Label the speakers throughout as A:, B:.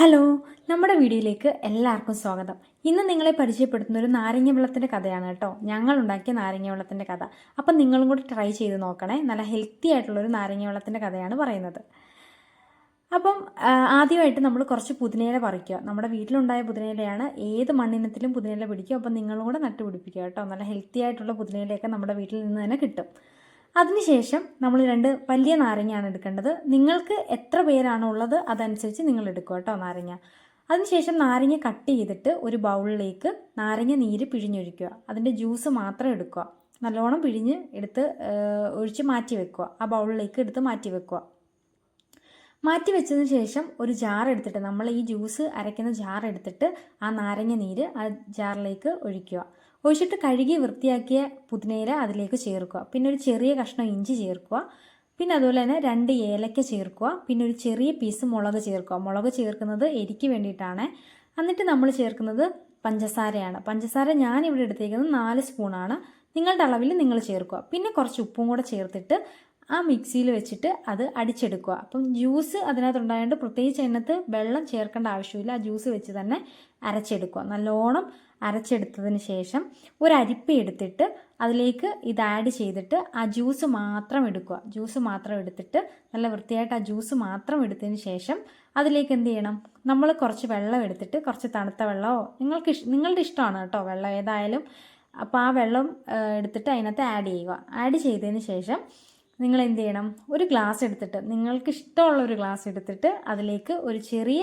A: Hello നമ്മുടെ വീഡിയോയിലേക്ക് എല്ലാവർക്കും സ്വാഗതം. ഇന്ന് നിങ്ങളെ പരിചയപ്പെടുത്തുന്ന ഒരു നാരങ്ങ വെള്ളത്തിന്റെ കഥയാണ് കേട്ടോ. ഞങ്ങൾ ഉണ്ടാക്കിയ നാരങ്ങ വെള്ളത്തിന്റെ കഥ. അപ്പം നിങ്ങളും കൂടി ട്രൈ ചെയ്ത് നോക്കണേ. നല്ല ഹെൽത്തി ആയിട്ടുള്ള ഒരു നാരങ്ങ വെള്ളത്തിന്റെ കഥയാണ് പറയുന്നത്. അപ്പം ആദ്യമായിട്ട് നമ്മൾ കുറച്ച് പുതിനയില പറിക്കുക. നമ്മുടെ വീട്ടിലുണ്ടായ പുതിനയിലയാണ് ഏത് മണ്ണിനത്തിലും പുതിനയില പിടിക്കും അപ്പം നിങ്ങളും കൂടെ നട്ടുപിടിപ്പിക്കുക കേട്ടോ. നല്ല ഹെൽത്തി ആയിട്ടുള്ള പുതിനയിലയൊക്കെ നമ്മുടെ വീട്ടിൽ നിന്ന് തന്നെ കിട്ടും. അതിനുശേഷം നമ്മൾ രണ്ട് വലിയ നാരങ്ങയാണ് എടുക്കേണ്ടത്. നിങ്ങൾക്ക് എത്ര പേരാണോ ഉള്ളത് അതനുസരിച്ച് നിങ്ങൾ എടുക്കുക കേട്ടോ നാരങ്ങ. അതിനുശേഷം നാരങ്ങ കട്ട് ചെയ്തിട്ട് ഒരു ബൗളിലേക്ക് നാരങ്ങ നീര് പിഴിഞ്ഞൊഴിക്കുക. അതിന്റെ ജ്യൂസ് മാത്രം എടുക്കുക. നല്ലോണം പിഴിഞ്ഞ് എടുത്ത് ഒഴിച്ച് മാറ്റി വെക്കുക. ആ ബൗളിലേക്ക് എടുത്ത് മാറ്റി വെക്കുക. മാറ്റി വെച്ചതിന് ശേഷം ഒരു ജാർ എടുത്തിട്ട് നമ്മൾ ഈ ജ്യൂസ് അരയ്ക്കുന്ന ജാർ എടുത്തിട്ട് ആ നാരങ്ങ നീര് ആ ജാറിലേക്ക് ഒഴിക്കുക. ഒഴിച്ചിട്ട് കഴുകി വൃത്തിയാക്കിയ പുതിനയില അതിലേക്ക് ചേർക്കുക. പിന്നെ ഒരു ചെറിയ കഷ്ണം ഇഞ്ചി ചേർക്കുക. പിന്നെ അതുപോലെ തന്നെ രണ്ട് ഏലക്ക ചേർക്കുക. പിന്നെ ഒരു ചെറിയ പീസ് മുളക് ചേർക്കുക. മുളക് ചേർക്കുന്നത് എരിക്ക് വേണ്ടിയിട്ടാണ്. എന്നിട്ട് നമ്മൾ ചേർക്കുന്നത് പഞ്ചസാരയാണ്. പഞ്ചസാര ഞാൻ ഇവിടെ എടുത്തേക്കുന്നത് നാല് സ്പൂണാണ് നിങ്ങളുടെ അളവിൽ നിങ്ങൾ ചേർക്കുക. പിന്നെ കുറച്ച് ഉപ്പും കൂടെ ചേർത്തിട്ട് ആ മിക്സിയിൽ വെച്ചിട്ട് അത് അടിച്ചെടുക്കുക. അപ്പം ജ്യൂസ് അതിനകത്ത് ഉണ്ടായതുകൊണ്ട് പ്രത്യേകിച്ച് അതിനകത്ത് വെള്ളം ചേർക്കേണ്ട ആവശ്യമില്ല. ആ ജ്യൂസ് വെച്ച് തന്നെ അരച്ചെടുക്കുക. നല്ലോണം അരച്ചെടുത്തതിന് ശേഷം ഒരു അരിപ്പ എടുത്തിട്ട് അതിലേക്ക് ഇത് ആഡ് ചെയ്തിട്ട് ആ ജ്യൂസ് മാത്രം എടുക്കുക. ജ്യൂസ് മാത്രം എടുത്തിട്ട് നല്ല വൃത്തിയായിട്ട് ആ ജ്യൂസ് മാത്രം എടുത്തതിന് ശേഷം അതിലേക്ക് എന്ത് ചെയ്യണം? നമ്മൾ കുറച്ച് വെള്ളം എടുത്തിട്ട് കുറച്ച് തണുത്ത വെള്ളമോ? നിങ്ങൾക്ക് നിങ്ങളുടെ ഇഷ്ടമാണ് കേട്ടോ വെള്ളം ഏതായാലും. അപ്പോൾ ആ വെള്ളം എടുത്തിട്ട് അതിനകത്ത് ആഡ് ചെയ്യുക. ആഡ് ചെയ്തതിന് ശേഷം നിങ്ങൾ എന്ത് ചെയ്യണം ഒരു ഗ്ലാസ് എടുത്തിട്ട് നിങ്ങൾക്ക് ഇഷ്ടമുള്ള ഒരു ഗ്ലാസ് എടുത്തിട്ട് അതിലേക്ക് ഒരു ചെറിയ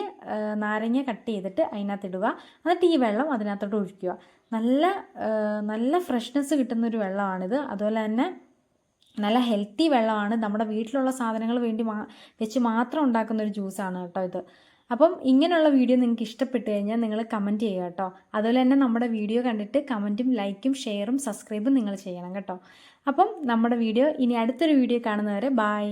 A: നാരങ്ങ കട്ട് ചെയ്തിട്ട് അതിനകത്ത് ഇടുക എന്നിട്ട് ഈ വെള്ളം അതിനകത്തോട്ട് ഒഴിക്കുക. നല്ല നല്ല ഫ്രഷ്നെസ് കിട്ടുന്ന ഒരു വെള്ളമാണിത്. അതുപോലെ തന്നെ നല്ല ഹെൽത്തി വെള്ളമാണ്. നമ്മുടെ വീട്ടിലുള്ള സാധനങ്ങൾ വേണ്ടി മാ വെച്ച് മാത്രം ഉണ്ടാക്കുന്ന ഒരു ജ്യൂസാണ് കേട്ടോ ഇത്. അപ്പം ഇങ്ങനെയുള്ള വീഡിയോ നിങ്ങൾക്ക് ഇഷ്ടപ്പെട്ട് കഴിഞ്ഞാൽ നിങ്ങൾ കമന്റ് ചെയ്യുക കേട്ടോ. അതുപോലെ തന്നെ നമ്മുടെ വീഡിയോ കണ്ടിട്ട് കമന്റും ലൈക്കും ഷെയറും സബ്സ്ക്രൈബും നിങ്ങൾ ചെയ്യണം കേട്ടോ. അപ്പം നമ്മുടെ വീഡിയോ ഇനി അടുത്തൊരു വീഡിയോ കാണുന്നവരെ ബായ്